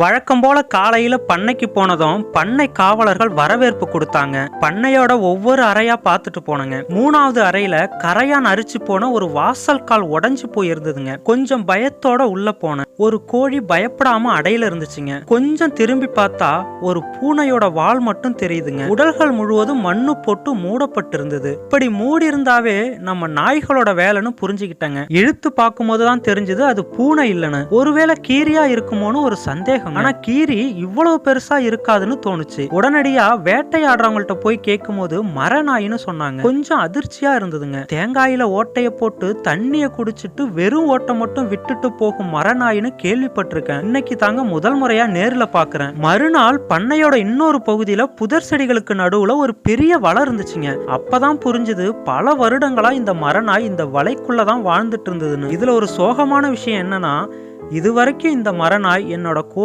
வழக்கம் போல காலையில பண்ணைக்கு போனதும் பண்ணை காவலர்கள் வரவேற்பு கொடுத்தாங்க. பண்ணையோட ஒவ்வொரு அறையா பார்த்துட்டு போனங்க. மூணாவது அறையில கரையான் அரிச்சு போன ஒரு வாசல் கால் உடஞ்சு போயிருந்ததுங்க. கொஞ்சம் பயத்தோட உள்ள போனேன். ஒரு கோழி பயப்படாம அடையில இருந்துச்சுங்க. கொஞ்சம் திரும்பி பார்த்தா ஒரு பூனையோட வால் மட்டும் தெரியுதுங்க. உடல்கள் முழுவதும் மண்ணு போட்டு மூடப்பட்டிருந்தது. இப்படி மூடி இருந்தாவே நம்ம நாய்களோட வேலைன்னு புரிஞ்சுக்கிட்டேங்க. இழுத்து பார்க்கும்போது தான் தெரிஞ்சது அது பூனை இல்லைன்னு. ஒருவேளை கீரியா இருக்குமோன்னு ஒரு சந்தேகம் ஆனா கீரி இவ்வளவு பெருசா இருக்காதுன்னு தோணுச்சு. உடனடியா வேட்டையாடுறவங்கள்ட்ட போய் கேட்கும்போது மரநாயின்னு சொன்னாங்க. கொஞ்சம் அதிர்ச்சியா இருந்ததுங்க. தேங்காயில ஓட்டைய போட்டு தண்ணிய குடிச்சிட்டு வெறும் ஓட்டை மட்டும் விட்டுட்டு போகும் மரநாயின்னு கேள்விப்பட்டிருக்கேன். இன்னைக்கு தாங்க முதல் முறையா நேர்ல பாக்குறேன். மறுநாள் பண்ணையோட இன்னொரு பகுதியில புதர் செடிகளுக்கு நடுவுல ஒரு பெரிய வலை இருந்துச்சுங்க. அப்பதான் புரிஞ்சுது பல வருடங்களா இந்த மரநாய் இந்த வலைக்குள்ளதான் வாழ்ந்துட்டு இருந்ததுன்னு. இதுல ஒரு சோகமான விஷயம் என்னன்னா இது வரைக்கும் இந்த மரநாய் என்னோட